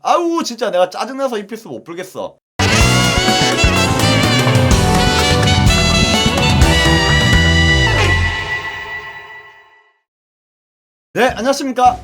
아우 진짜 내가 짜증나서 이 피스 못 풀겠어. 네, 안녕하십니까.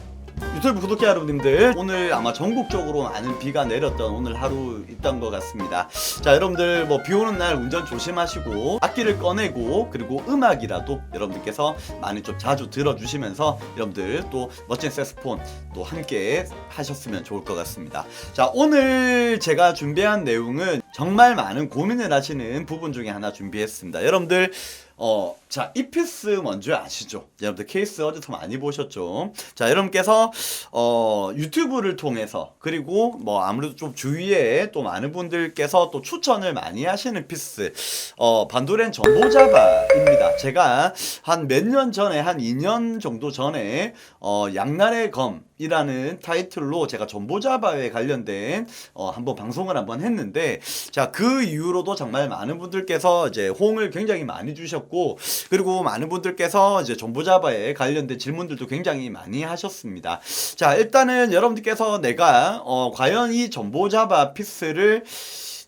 유튜브 구독자 여러분들 오늘 아마 전국적으로 많은 비가 내렸던 오늘 하루 있던 것 같습니다. 자 여러분들 뭐 비 오는 날 운전 조심하시고 악기를 꺼내고 그리고 음악이라도 여러분들께서 많이 좀 자주 들어주시면서 여러분들 또 멋진 색스폰 또 함께 하셨으면 좋을 것 같습니다. 자 오늘 제가 준비한 내용은 정말 많은 고민을 하시는 부분 중에 하나 준비했습니다. 여러분들 어, 자, 이 피스 먼저 아시죠? 여러분들 케이스 어디서 많이 보셨죠? 자, 여러분께서, 어, 유튜브를 통해서, 그리고 뭐 아무래도 좀 주위에 또 많은 분들께서 또 추천을 많이 하시는 피스, 어, 반도렌 전보자바입니다. 제가 한 몇 년 전에, 한 2년 정도 전에, 어, 양날의 검 이라는 타이틀로 제가 전보자바에 관련된, 어, 한번 방송을 한번 했는데, 자, 그 이후로도 정말 많은 분들께서 이제 호응을 굉장히 많이 주셨고, 그리고 많은 분들께서 이제 전보자바에 관련된 질문들도 굉장히 많이 하셨습니다. 자, 일단은 여러분들께서 내가, 어, 과연 이 전보자바 피스를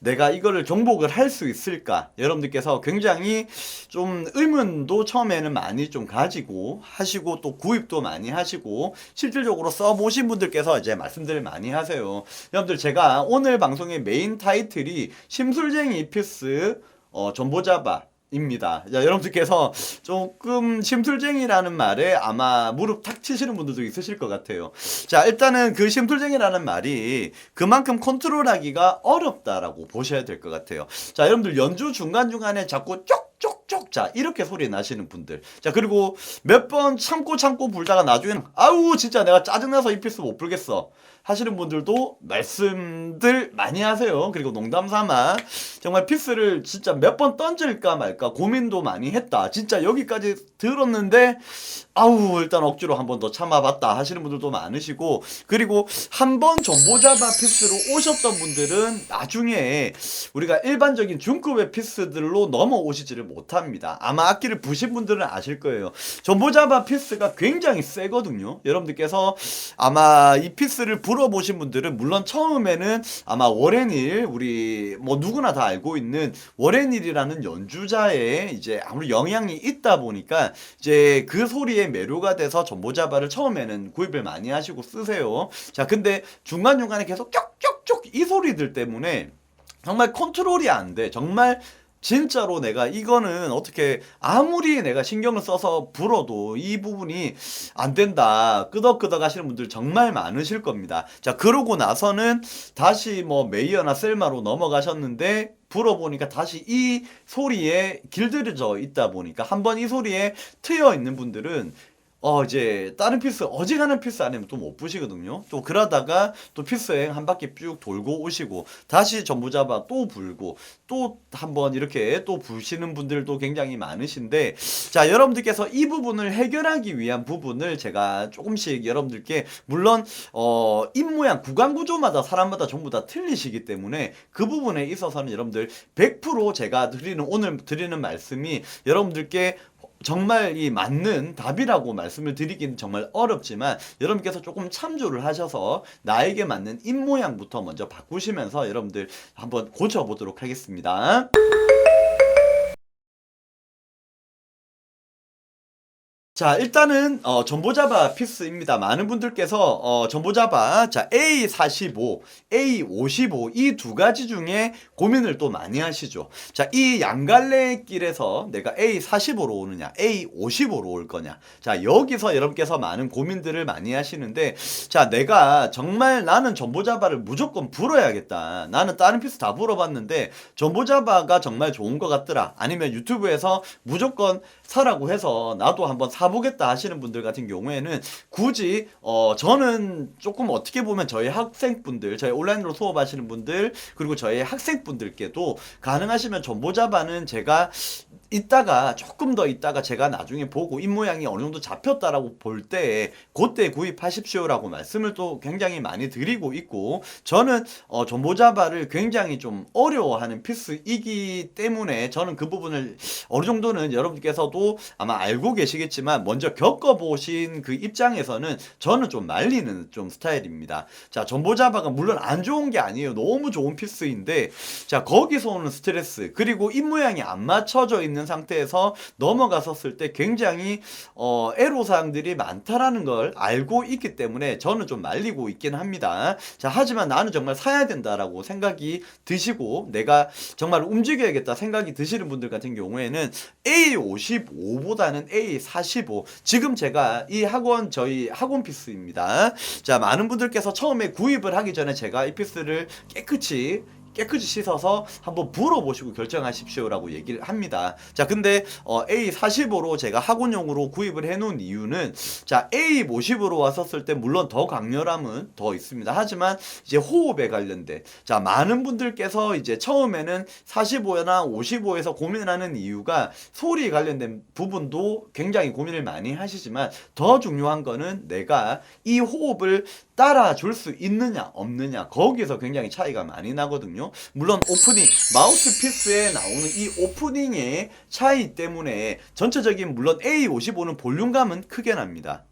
내가 이거를 정복을 할 수 있을까? 여러분들께서 굉장히 좀 의문도 처음에는 많이 좀 가지고 하시고 또 구입도 많이 하시고 실질적으로 써보신 분들께서 이제 말씀들을 많이 하세요. 여러분들 제가 오늘 방송의 메인 타이틀이 심술쟁이 피스 어, 전보자바 입니다. 자, 여러분들께서 조금 심술쟁이라는 말에 아마 무릎 탁 치시는 분들도 있으실 것 같아요. 자, 일단은 그 심술쟁이라는 말이 그만큼 컨트롤하기가 어렵다라고 보셔야 될 것 같아요. 자, 여러분들 연주 중간중간에 자꾸 쪽쪽쪽 자, 이렇게 소리 나시는 분들. 자, 그리고 몇 번 참고 참고 불다가 나중에는 아우, 진짜 내가 짜증나서 이 피스 못 불겠어. 하시는 분들도 말씀들 많이 하세요. 그리고 농담 삼아 정말 피스를 진짜 몇 번 던질까 말까 고민도 많이 했다. 진짜 여기까지 들었는데 아우 일단 억지로 한 번 더 참아봤다 하시는 분들도 많으시고 그리고 한 번 전보자바 피스로 오셨던 분들은 나중에 우리가 일반적인 중급의 피스들로 넘어오시지를 못합니다. 아마 악기를 부신 분들은 아실 거예요. 전보자바 피스가 굉장히 세거든요. 여러분들께서 아마 이 피스를 불어보신 분들은 물론 처음에는 아마 워렌일 우리 뭐 누구나 다 알고 있는 워렌일이라는 연주자의 이제 아무리 영향이 있다 보니까 이제 그 소리에 매료가 돼서 전보자바를 처음에는 구입을 많이 하시고 쓰세요. 자, 근데 중간중간에 계속 쪽쪽쪽 이 소리들 때문에 정말 컨트롤이 안 돼. 정말 진짜로 내가 이거는 어떻게 아무리 내가 신경을 써서 불어도 이 부분이 안 된다. 끄덕끄덕 하시는 분들 정말 많으실 겁니다. 자, 그러고 나서는 다시 뭐 메이어나 셀마로 넘어가셨는데 불어보니까 다시 이 소리에 길들여져 있다 보니까 한번 이 소리에 트여 있는 분들은 어 이제 다른 피스 어지간한 피스 아니면 또 못 부시거든요. 또 그러다가 또 피스 여행 한 바퀴 쭉 돌고 오시고 다시 전부 잡아 또 불고 또 한번 이렇게 또 부시는 분들도 굉장히 많으신데 자 여러분들께서 이 부분을 해결하기 위한 부분을 제가 조금씩 여러분들께 물론 어입 모양 구간 구조마다 사람마다 전부 다 틀리시기 때문에 그 부분에 있어서는 여러분들 100% 제가 드리는 오늘 드리는 말씀이 여러분들께 정말 이 맞는 답이라고 말씀을 드리긴 정말 어렵지만 여러분께서 조금 참조를 하셔서 나에게 맞는 입 모양부터 먼저 바꾸시면서 여러분들 한번 고쳐보도록 하겠습니다. 자 일단은 어, 전보자바 피스입니다. 많은 분들께서 어, 전보자바 자 A45, A55 이 두 가지 중에 고민을 또 많이 하시죠. 자이 양갈래 길에서 내가 A45로 오느냐, A55로 올 거냐. 자 여기서 여러분께서 많은 고민들을 많이 하시는데 자 내가 정말 나는 전보자바를 무조건 불어야겠다. 나는 다른 피스 다 불어봤는데 전보자바가 정말 좋은 것 같더라. 아니면 유튜브에서 무조건 사라고 해서 나도 한번 사보겠다 하시는 분들 같은 경우에는 굳이 어 저는 조금 어떻게 보면 저희 학생분들 저희 온라인으로 수업하시는 분들 그리고 저희 학생분들께도 가능하시면 전보자바는 제가 이따가 조금 더 있다가 제가 나중에 보고 입 모양이 어느 정도 잡혔다라고 볼때 그때 구입하십시오라고 말씀을 또 굉장히 많이 드리고 있고 저는 어, 전보자바를 굉장히 좀 어려워하는 피스이기 때문에 저는 그 부분을 어느 정도는 여러분께서도 아마 알고 계시겠지만 먼저 겪어보신 그 입장에서는 저는 좀 말리는 좀 스타일입니다. 자 전보자바가 물론 안 좋은 게 아니에요. 너무 좋은 피스인데 자 거기서 오는 스트레스 그리고 입 모양이 안 맞춰져 있는 상태에서 넘어갔었을 때 굉장히 어, 애로사항들이 많다라는 걸 알고 있기 때문에 저는 좀 말리고 있긴 합니다. 자 하지만 나는 정말 사야 된다라고 생각이 드시고 내가 정말 움직여야겠다 생각이 드시는 분들 같은 경우에는 A55보다는 A45 지금 제가 이 학원 저희 학원 피스입니다. 자 많은 분들께서 처음에 구입을 하기 전에 제가 이 피스를 깨끗이 깨끗이 씻어서 한번 불어보시고 결정하십시오라고 얘기를 합니다. 자, 근데 어, A45로 제가 학원용으로 구입을 해놓은 이유는 자 A50으로 왔었을 때 물론 더 강렬함은 더 있습니다. 하지만 이제 호흡에 관련된 자 많은 분들께서 이제 처음에는 45나 55에서 고민하는 이유가 소리 관련된 부분도 굉장히 고민을 많이 하시지만 더 중요한 거는 내가 이 호흡을 따라줄 수 있느냐 없느냐 거기서 굉장히 차이가 많이 나거든요. 물론 오프닝 마우스피스에 나오는 이 오프닝의 차이 때문에 전체적인 물론 A55는 볼륨감은 크게 납니다.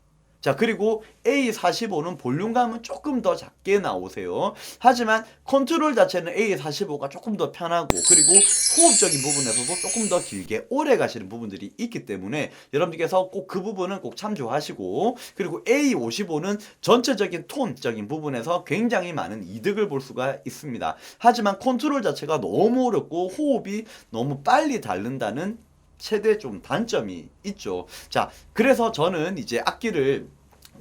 자, 그리고 A45는 볼륨감은 조금 더 작게 나오세요. 하지만 컨트롤 자체는 A45가 조금 더 편하고 그리고 호흡적인 부분에서도 조금 더 길게 오래 가시는 부분들이 있기 때문에 여러분들께서 꼭 그 부분은 꼭 참조하시고 그리고 A55는 전체적인 톤적인 부분에서 굉장히 많은 이득을 볼 수가 있습니다. 하지만 컨트롤 자체가 너무 어렵고 호흡이 너무 빨리 닳는다는 최대 좀 단점이 있죠. 자, 그래서 저는 이제 악기를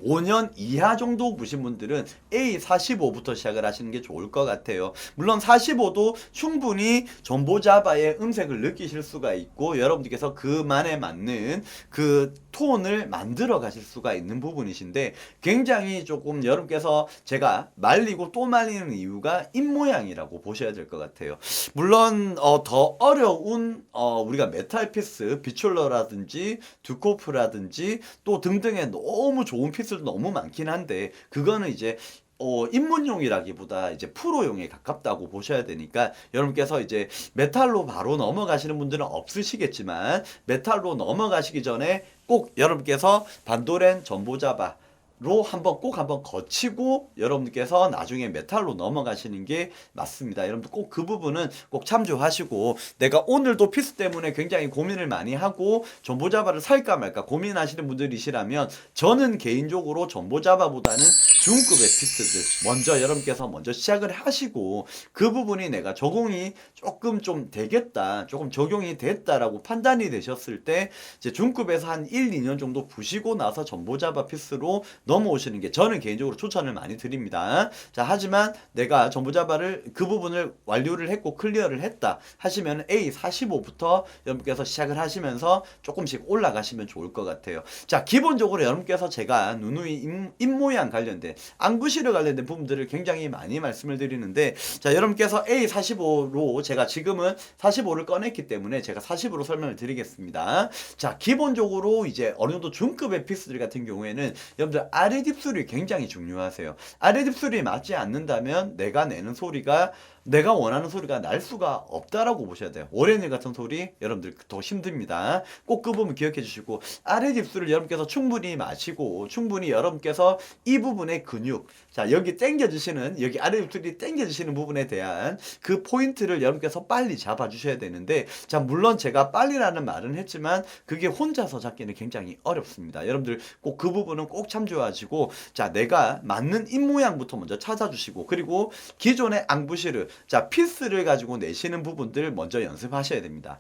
5년 이하 정도 보신 분들은 A45부터 시작을 하시는 게 좋을 것 같아요. 물론 45도 충분히 전보 자바의 음색을 느끼실 수가 있고 여러분들께서 그만에 맞는 그 톤을 만들어 가실 수가 있는 부분이신데 굉장히 조금 여러분께서 제가 말리고 또 말리는 이유가 입 모양이라고 보셔야 될 것 같아요. 물론 어, 더 어려운 어, 우리가 메탈 피스 비출러라든지 두코프라든지 또 등등의 너무 좋은 피스 도 너무 많긴 한데 그거는 이제 어, 입문용이라기보다 이제 프로용에 가깝다고 보셔야 되니까 여러분께서 이제 메탈로 바로 넘어가시는 분들은 없으시겠지만 메탈로 넘어가시기 전에 꼭 여러분께서 반도렌 전보자바 로 한번 꼭 한번 거치고 여러분께서 나중에 메탈로 넘어가시는 게 맞습니다. 여러분들 꼭 그 부분은 꼭 참조하시고 내가 오늘도 피스 때문에 굉장히 고민을 많이 하고 전보자바를 살까 말까 고민하시는 분들이시라면 저는 개인적으로 전보자바보다는 중급의 피스들 먼저 여러분께서 먼저 시작을 하시고 그 부분이 내가 적용이 조금 좀 되겠다 조금 적용이 됐다라고 판단이 되셨을 때 이제 중급에서 한 1, 2년 정도 부시고 나서 전보자바 피스로 넘어오시는 게 저는 개인적으로 추천을 많이 드립니다. 자, 하지만 내가 전부자바를 그 부분을 완료를 했고 클리어를 했다 하시면 A45부터 여러분께서 시작을 하시면서 조금씩 올라가시면 좋을 것 같아요. 자, 기본적으로 여러분께서 제가 누누이 입, 입 모양 관련된 안구시르 관련된 부분들을 굉장히 많이 말씀을 드리는데 자, 여러분께서 A45로 제가 지금은 45를 꺼냈기 때문에 제가 40으로 설명을 드리겠습니다. 자, 기본적으로 이제 어느 정도 중급의 피스들 같은 경우에는 여러분들 아래 딥술이 굉장히 중요하세요. 아래 딥술이 맞지 않는다면 내가 내는 소리가 내가 원하는 소리가 날 수가 없다라고 보셔야 돼요. 오렌지 같은 소리 여러분들 더 힘듭니다. 꼭 그 부분 기억해 주시고 아래 딥술을 여러분께서 충분히 마시고 충분히 여러분께서 이 부분의 근육 자 여기 당겨 주시는 여기 아래 딥술이 당겨 주시는 부분에 대한 그 포인트를 여러분께서 빨리 잡아 주셔야 되는데 자 물론 제가 빨리라는 말은 했지만 그게 혼자서 잡기는 굉장히 어렵습니다. 여러분들 꼭 그 부분은 꼭 참조하시고 자 내가 맞는 입 모양부터 먼저 찾아주시고 그리고 기존의 앙부시르 자 피스를 가지고 내시는 부분들 먼저 연습하셔야 됩니다.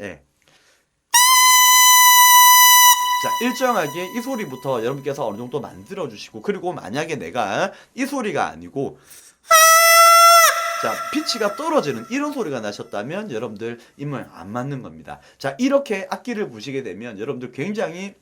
예. 자, 일정하게 이 소리부터 여러분께서 어느 정도 만들어 주시고, 그리고 만약에 내가 이 소리가 아니고, 자, 피치가 떨어지는 이런 소리가 나셨다면 여러분들 입모양 안 맞는 겁니다. 자, 이렇게 악기를 부시게 되면 여러분들 굉장히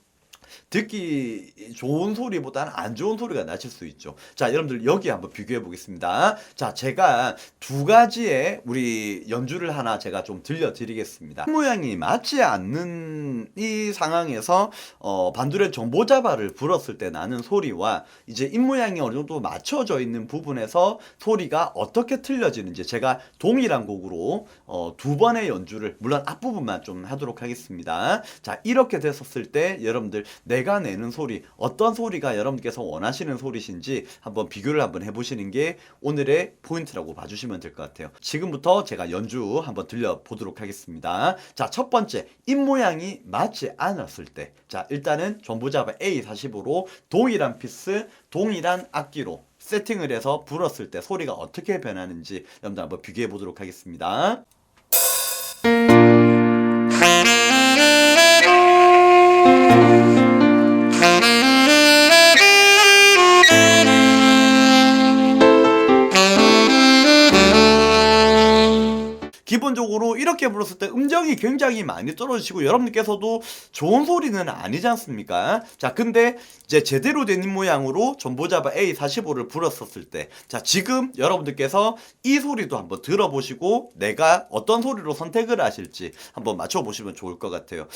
듣기 좋은 소리보다는 안 좋은 소리가 나실 수 있죠. 자, 여러분들 여기 한번 비교해 보겠습니다. 자, 제가 두 가지의 우리 연주를 하나 제가 좀 들려드리겠습니다. 모양이 맞지 않는 이 상황에서 어, 반도의 전보자바를 불었을 때 나는 소리와 이제 입 모양이 어느 정도 맞춰져 있는 부분에서 소리가 어떻게 틀려지는지 제가 동일한 곡으로 어, 두 번의 연주를 물론 앞부분만 좀 하도록 하겠습니다. 자, 이렇게 됐었을 때 여러분들 내가 내는 소리 어떤 소리가 여러분께서 원하시는 소리신지 한번 비교를 한번 해보시는 게 오늘의 포인트라고 봐주시면 될 것 같아요. 지금부터 제가 연주 한번 들려보도록 하겠습니다. 자, 첫 번째 입 모양이 맞지 않았을 때, 자 일단은 전부잡아 A45로 동일한 피스, 동일한 악기로 세팅을 해서 불었을 때 소리가 어떻게 변하는지 여러분들 한번 비교해 보도록 하겠습니다. 기본적으로 이렇게 불었을 때 음정이 굉장히 많이 떨어지시고 여러분께서도 좋은 소리는 아니지 않습니까? 자, 근데 이제 제대로 된입 모양으로 전보잡아 A45를 불었었을 때, 자, 지금 여러분들께서 이 소리도 한번 들어보시고 내가 어떤 소리로 선택을 하실지 한번 맞춰보시면 좋을 것 같아요.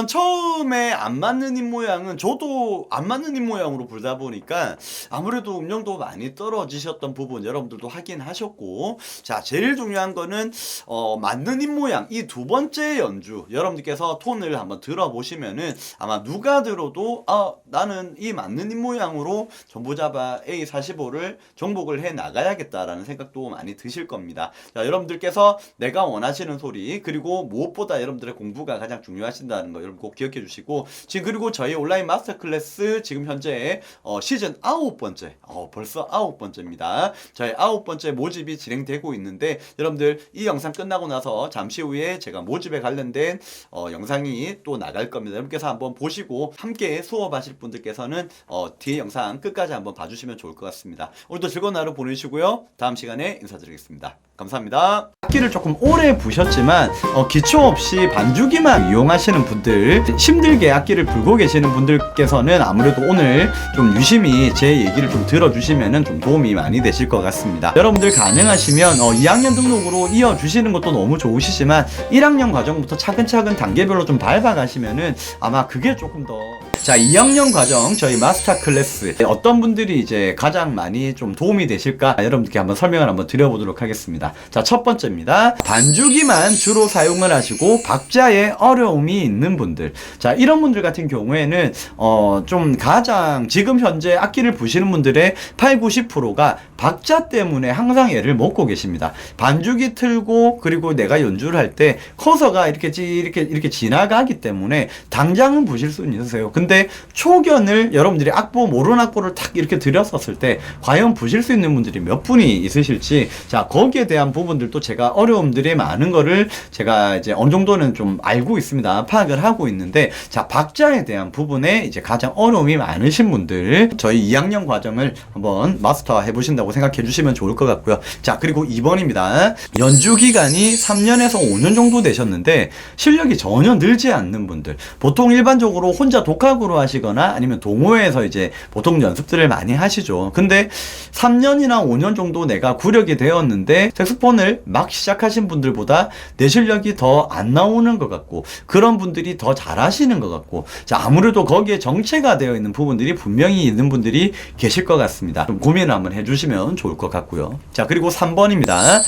물론 처음 에 안 맞는 입 모양은 저도 안 맞는 입 모양으로 불다 보니까 아무래도 음정도 많이 떨어지셨던 부분 여러분들도 확인하셨고 자 제일 중요한 거는 어, 맞는 입 모양 이 두 번째 연주 여러분들께서 톤을 한번 들어보시면은 아마 누가 들어도 아 나는 이 맞는 입 모양으로 전부잡아 A45를 정복을 해 나가야겠다라는 생각도 많이 드실 겁니다. 자 여러분들께서 내가 원하시는 소리 그리고 무엇보다 여러분들의 공부가 가장 중요하신다는 거 여러분 꼭 기억해 주시 고 지금 그리고 저희 온라인 마스터 클래스 지금 현재 어, 시즌 아홉 번째 어, 벌써 아홉 번째입니다. 저희 아홉 번째 모집이 진행되고 있는데 여러분들 이 영상 끝나고 나서 잠시 후에 제가 모집에 관련된 어, 영상이 또 나갈 겁니다. 여러분께서 한번 보시고 함께 수업하실 분들께서는 어, 뒤에 영상 끝까지 한번 봐주시면 좋을 것 같습니다. 오늘도 즐거운 하루 보내시고요. 다음 시간에 인사드리겠습니다. 감사합니다. 악기를 조금 오래 부셨지만 어, 기초 없이 반주기만 이용하시는 분들 힘들게 악기를 불고 계시는 분들께서는 아무래도 오늘 좀 유심히 제 얘기를 좀 들어주시면 좀 도움이 많이 되실 것 같습니다. 여러분들 가능하시면 어, 2학년 등록으로 이어주시는 것도 너무 좋으시지만 1학년 과정부터 차근차근 단계별로 좀 밟아가시면은 아마 그게 조금 더 자, 2학년 과정 저희 마스터 클래스 어떤 분들이 이제 가장 많이 좀 도움이 되실까 여러분들께 한번 설명을 한번 드려보도록 하겠습니다. 자, 첫 번째입니다. 반주기만 주로 사용을 하시고 박자에 어려움이 있는 분들. 자, 이런 분들 같은 경우에는 어, 좀 가장 지금 현재 악기를 부시는 분들의 8, 90%가 박자 때문에 항상 애를 먹고 계십니다. 반주기 틀고 그리고 내가 연주를 할 때 커서가 이렇게 지 이렇게 이렇게 지나가기 때문에 당장은 부실 수는 있으세요. 근데 초견을 여러분들이 악보 모르는 악보를 탁 이렇게 들였었을 때 과연 부실 수 있는 분들이 몇 분이 있으실지 자 거기에 대한 부분들도 제가 어려움들이 많은 거를 제가 이제 어느 정도는 좀 알고 있습니다. 파악을 하고 있는데 자 박자에 대한 부분에 이제 가장 어려움이 많으신 분들 저희 2학년 과정을 한번 마스터 해보신다고 생각해 주시면 좋을 것 같고요. 자 그리고 2번입니다. 연주 기간이 3년에서 5년 정도 되셨는데 실력이 전혀 늘지 않는 분들 보통 일반적으로 혼자 독학으로 하시거나 아니면 동호회에서 이제 보통 연습들을 많이 하시죠. 근데 3년이나 5년 정도 내가 구력이 되었는데 색소폰을 막 시작하신 분들보다 내 실력이 더 안 나오는 것 같고 그런 분들이 더 잘하시는 것 같고 자 아무래도 거기에 정체가 되어 있는 부분들이 분명히 있는 분들이 계실 것 같습니다. 좀 고민을 한번 해주시면 좋을 것 같고요. 자 그리고 3번입니다.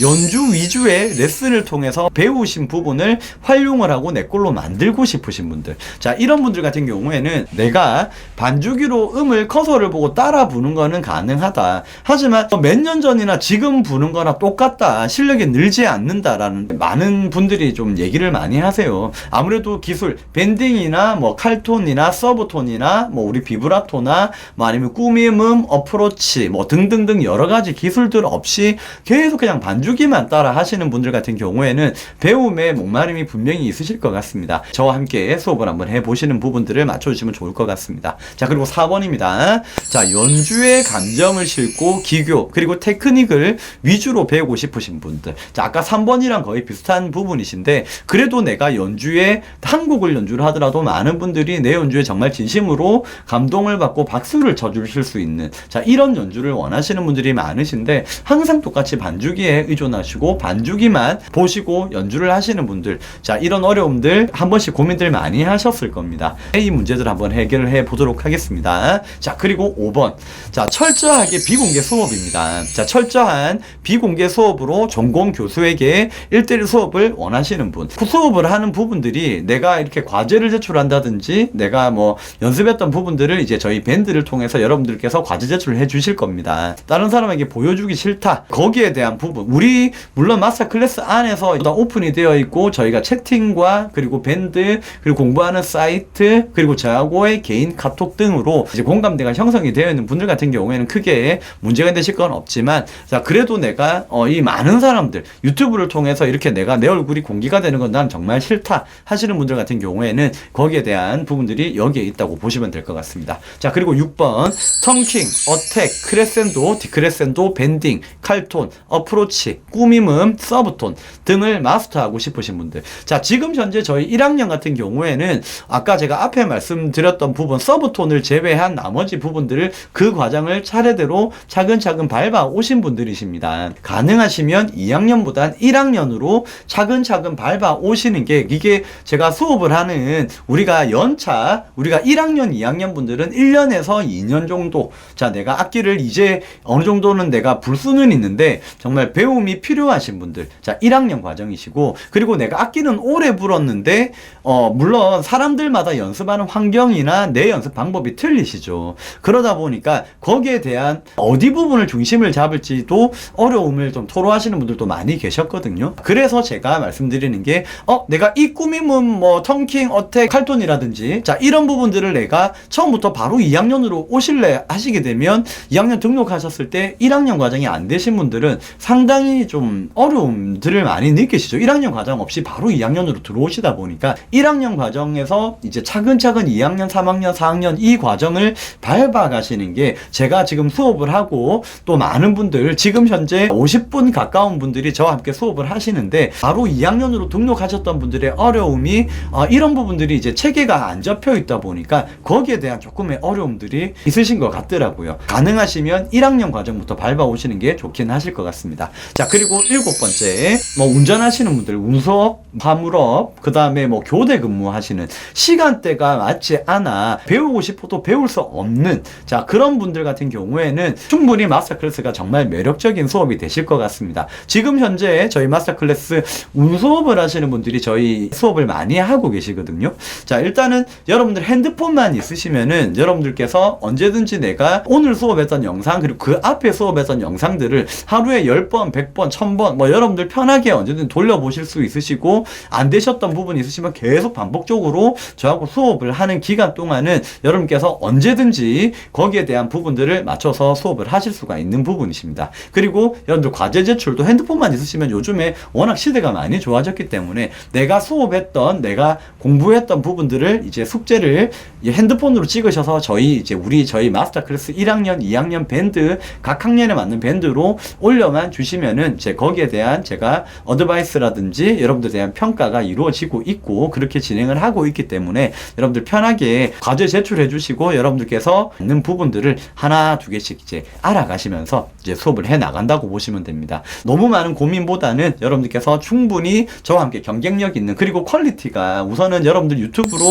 연주 위주의 레슨을 통해서 배우신 부분을 활용을 하고 내 걸로 만들고 싶으신 분들. 자 이런 분들 같은 경우에는 내가 반주기로 음을 커서를 보고 따라 부는 거는 가능하다. 하지만 몇 년 전이나 지금 부는 거나 똑같다. 실력이 늘지 않는다라는 많은 분들이 좀 얘기를 많이 하세요. 아무래도 기술 밴딩이나 뭐 칼톤이나 서브톤이나 뭐 우리 비브라토나 뭐 아니면 꾸밈음 어프로치 뭐 등등등 여러 가지 기술들 없이 계속 그냥 반주 반주기만 따라 하시는 분들 같은 경우에는 배움에 목마름이 분명히 있으실 것 같습니다. 저와 함께 수업을 한번 해보시는 부분들을 맞춰주시면 좋을 것 같습니다. 자, 그리고 4번입니다. 자, 연주에 감정을 싣고 기교, 그리고 테크닉을 위주로 배우고 싶으신 분들. 자, 아까 3번이랑 거의 비슷한 부분이신데, 그래도 내가 연주에 한국을 연주를 하더라도 많은 분들이 내 연주에 정말 진심으로 감동을 받고 박수를 쳐주실 수 있는, 자, 이런 연주를 원하시는 분들이 많으신데, 항상 똑같이 반주기에 의존하시고, 반주기만 보시고 연주를 하시는 분들, 자, 이런 어려움들 한 번씩 고민들 많이 하셨을 겁니다. 이 문제들 한번 해결을 해 보도록 하겠습니다. 자, 그리고 5번. 자, 철저하게 비공개 수업입니다. 자, 철저한 비공개 수업으로 전공 교수에게 1대1 수업을 원하시는 분. 그 수업을 하는 부분들이 내가 이렇게 과제를 제출한다든지 내가 뭐 연습했던 부분들을 이제 저희 밴드를 통해서 여러분들께서 과제 제출을 해 주실 겁니다. 다른 사람에게 보여주기 싫다. 거기에 대한 부분. 우리 물론 마스터 클래스 안에서 다 오픈이 되어 있고 저희가 채팅과 그리고 밴드 그리고 공부하는 사이트 그리고 저하고의 개인 카톡 등으로 이제 공감대가 형성이 되어 있는 분들 같은 경우에는 크게 문제가 되실 건 없지만 자 그래도 내가 어, 이 많은 사람들 유튜브를 통해서 이렇게 내가 내 얼굴이 공개가 되는 건 난 정말 싫다 하시는 분들 같은 경우에는 거기에 대한 부분들이 여기에 있다고 보시면 될 것 같습니다. 자 그리고 6번 턴킹, 어택, 크레센도, 디크레센도, 밴딩, 칼톤, 어프로치, 꾸밈음, 서브톤 등을 마스터하고 싶으신 분들. 자 지금 현재 저희 1학년 같은 경우에는 아까 제가 앞에 말씀드렸던 부분 서브톤을 제외한 나머지 부분들을 그 과정을 차례대로 차근차근 밟아 오신 분들이십니다. 가능하시면 2학년보단 1학년으로 차근차근 밟아 오시는 게 이게 제가 수업을 하는 우리가 연차 우리가 1학년, 2학년 분들은 1년에서 2년 정도 자 내가 악기를 이제 어느 정도는 내가 불 수는 있는데 정말 배 움이 필요하신 분들. 자 1학년 과정이시고 그리고 내가 악기는 오래 불었는데 어 물론 사람들마다 연습하는 환경이나 내 연습 방법이 틀리시죠. 그러다 보니까 거기에 대한 어디 부분을 중심을 잡을지도 어려움을 좀 토로하시는 분들도 많이 계셨거든요. 그래서 제가 말씀드리는 게 어 내가 이 꾸밈은 뭐 턴킹 어택 칼톤이라든지 자 이런 부분들을 내가 처음부터 바로 2학년으로 오실래 하시게 되면 2학년 등록하셨을 때 1학년 과정이 안 되신 분들은 상당히 좀 어려움들을 많이 느끼시죠 1학년 과정 없이 바로 2학년으로 들어오시다 보니까 1학년 과정에서 이제 차근차근 2학년 3학년 4학년 이 과정을 밟아 가시는 게 제가 지금 수업을 하고 또 많은 분들 지금 현재 50분 가까운 분들이 저와 함께 수업을 하시는데 바로 2학년으로 등록하셨던 분들의 어려움이 어, 이런 부분들이 이제 체계가 안 잡혀 있다 보니까 거기에 대한 조금의 어려움들이 있으신 것 같더라고요. 가능하시면 1학년 과정부터 밟아 오시는 게 좋긴 하실 것 같습니다. 자 그리고 일곱 번째 뭐 운전하시는 분들 운수업, 화물업, 그 다음에 뭐 교대 근무하시는 시간대가 맞지 않아 배우고 싶어도 배울 수 없는 자 그런 분들 같은 경우에는 충분히 마스터 클래스가 정말 매력적인 수업이 되실 것 같습니다. 지금 현재 저희 마스터 클래스 운수업을 하시는 분들이 저희 수업을 많이 하고 계시거든요. 자 일단은 여러분들 핸드폰만 있으시면은 여러분들께서 언제든지 내가 오늘 수업했던 영상 그리고 그 앞에 수업했던 영상들을 하루에 10번, 100번, 1000번 뭐 여러분들 편하게 언제든 돌려보실 수 있으시고 안 되셨던 부분이 있으시면 계속 반복적으로 저하고 수업을 하는 기간 동안은 여러분께서 언제든지 거기에 대한 부분들을 맞춰서 수업을 하실 수가 있는 부분이십니다. 그리고 여러분들 과제 제출도 핸드폰만 있으시면 요즘에 워낙 시대가 많이 좋아졌기 때문에 내가 수업했던 내가 공부했던 부분들을 이제 숙제를 이 핸드폰으로 찍으셔서 저희 이제 우리 저희 마스터 클래스 1학년, 2학년 밴드 각 학년에 맞는 밴드로 올려만 주시면은 제 거기에 대한 제가 어드바이스라든지 여러분들에 대한 평가가 이루어지고 있고 그렇게 진행을 하고 있기 때문에 여러분들 편하게 과제 제출해 주시고 여러분들께서 있는 부분들을 하나 두 개씩 이제 알아가시면서 이제 수업을 해 나간다고 보시면 됩니다. 너무 많은 고민보다는 여러분들께서 충분히 저와 함께 경쟁력 있는 그리고 퀄리티가 우선은 여러분들 유튜브로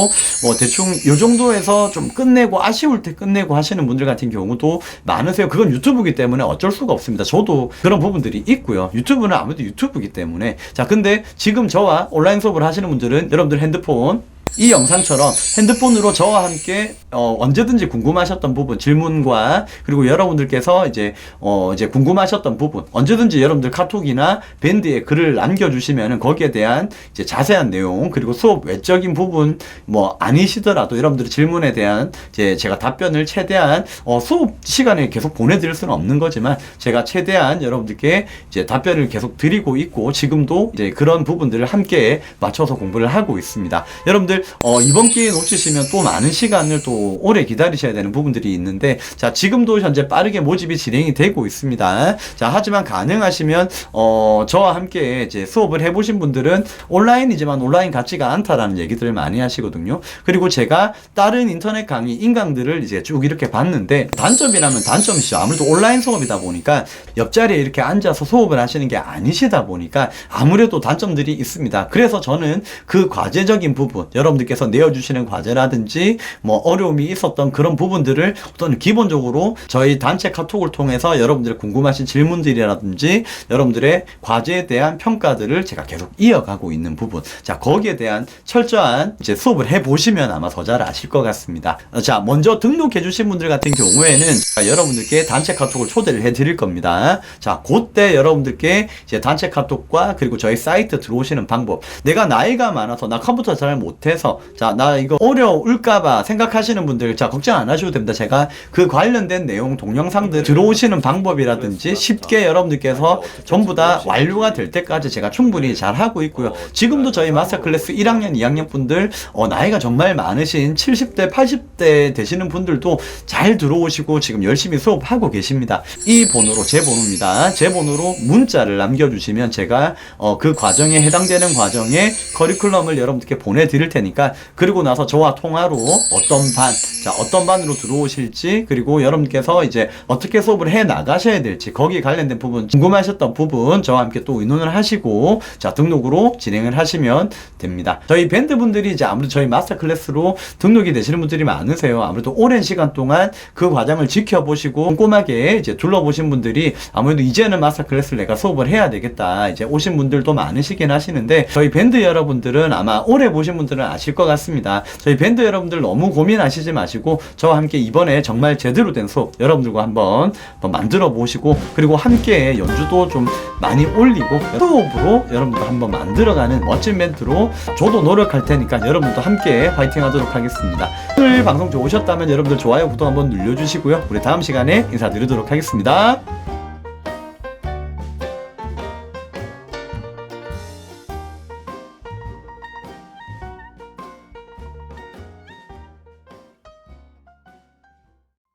뭐 대충 요 정도에서 좀 끝내고 아쉬울 때 끝내고 하시는 분들 같은 경우도 많으세요. 그건 유튜브기 때문에 어쩔 수가 없습니다. 저도 그런 부분들이 있고요. 유튜브는 아무래도 유튜브기 때문에 자 근데 지금 저와 온라인 수업을 하시는 분들은 여러분들 핸드폰 이 영상처럼 핸드폰으로 저와 함께 어, 언제든지 궁금하셨던 부분 질문과 그리고 여러분들께서 이제 어, 이제 궁금하셨던 부분 언제든지 여러분들 카톡이나 밴드에 글을 남겨주시면은 거기에 대한 이제 자세한 내용 그리고 수업 외적인 부분 뭐 아니시더라도 여러분들의 질문에 대한 이제 제가 답변을 최대한 어, 수업 시간에 계속 보내드릴 수는 없는 거지만 제가 최대한 여러분들께 이제 답변을 계속 드리고 있고 지금도 이제 그런 부분들을 함께 맞춰서 공부를 하고 있습니다. 여러분들 어, 이번 기회 놓치시면 또 많은 시간을 또 오래 기다리셔야 되는 부분들이 있는데 자 지금도 현재 빠르게 모집이 진행이 되고 있습니다. 자 하지만 가능하시면 어, 저와 함께 이제 수업을 해보신 분들은 온라인이지만 온라인 같지가 않다라는 얘기들을 많이 하시거든요. 그리고 제가 다른 인터넷 강의 인강들을 이제 쭉 이렇게 봤는데 단점이라면 단점이죠. 아무래도 온라인 수업이다 보니까 옆자리에 이렇게 앉아서 수업을 하시는 게 아니시다 보니까 아무래도 단점들이 있습니다. 그래서 저는 그 과제적인 부분, 여러 분들께서 내어주시는 과제라든지 뭐 어려움이 있었던 그런 부분들을 어떤 기본적으로 저희 단체 카톡을 통해서 여러분들의 궁금하신 질문들이라든지 여러분들의 과제에 대한 평가들을 제가 계속 이어가고 있는 부분. 자, 거기에 대한 철저한 이제 수업을 해보시면 아마 더 잘 아실 것 같습니다. 어, 자, 먼저 등록해주신 분들 같은 경우에는 여러분들께 단체 카톡을 초대를 해드릴 겁니다. 자, 그때 여러분들께 이제 단체 카톡과 그리고 저희 사이트 들어오시는 방법. 내가 나이가 많아서 나 컴퓨터 잘 못해서 자, 나 이거 어려울까봐 생각하시는 분들 자, 걱정 안 하셔도 됩니다. 제가 그 관련된 내용 동영상들 들어오시는 방법이라든지 쉽게 여러분들께서 전부 다 완료가 될 때까지 제가 충분히 잘 하고 있고요. 지금도 저희 마스터 클래스 1학년, 2학년 분들 어, 나이가 정말 많으신 70대, 80대 되시는 분들도 잘 들어오시고 지금 열심히 수업하고 계십니다. 이 번호로 제 번호입니다. 제 번호로 문자를 남겨주시면 제가 어, 그 과정에 해당되는 과정에 커리큘럼을 여러분들께 보내드릴 테니까 그리고 나서 저와 통화로 어떤 반, 자 어떤 반으로 들어오실지 그리고 여러분께서 이제 어떻게 수업을 해 나가셔야 될지 거기에 관련된 부분 궁금하셨던 부분 저와 함께 또 의논을 하시고 자 등록으로 진행을 하시면 됩니다. 저희 밴드 분들이 이제 아무래도 저희 마스터 클래스로 등록이 되시는 분들이 많으세요. 아무래도 오랜 시간 동안 그 과정을 지켜보시고 꼼꼼하게 이제 둘러보신 분들이 아무래도 이제는 마스터 클래스를 내가 수업을 해야 되겠다. 이제 오신 분들도 많으시긴 하시는데 저희 밴드 여러분들은 아마 오래 보신 분들은 아실 것 같습니다. 저희 밴드 여러분들 너무 고민하시지 마시고 저와 함께 이번에 정말 제대로 된 수업 여러분들과 한번, 만들어 보시고 그리고 함께 연주도 좀 많이 올리고 수업으로 여러분들 한번 만들어가는 멋진 멘트로 저도 노력할 테니까 여러분도 함께 파이팅 하도록 하겠습니다. 오늘 방송 좋으셨다면 여러분들 좋아요, 구독 한번 눌러주시고요. 우리 다음 시간에 인사드리도록 하겠습니다.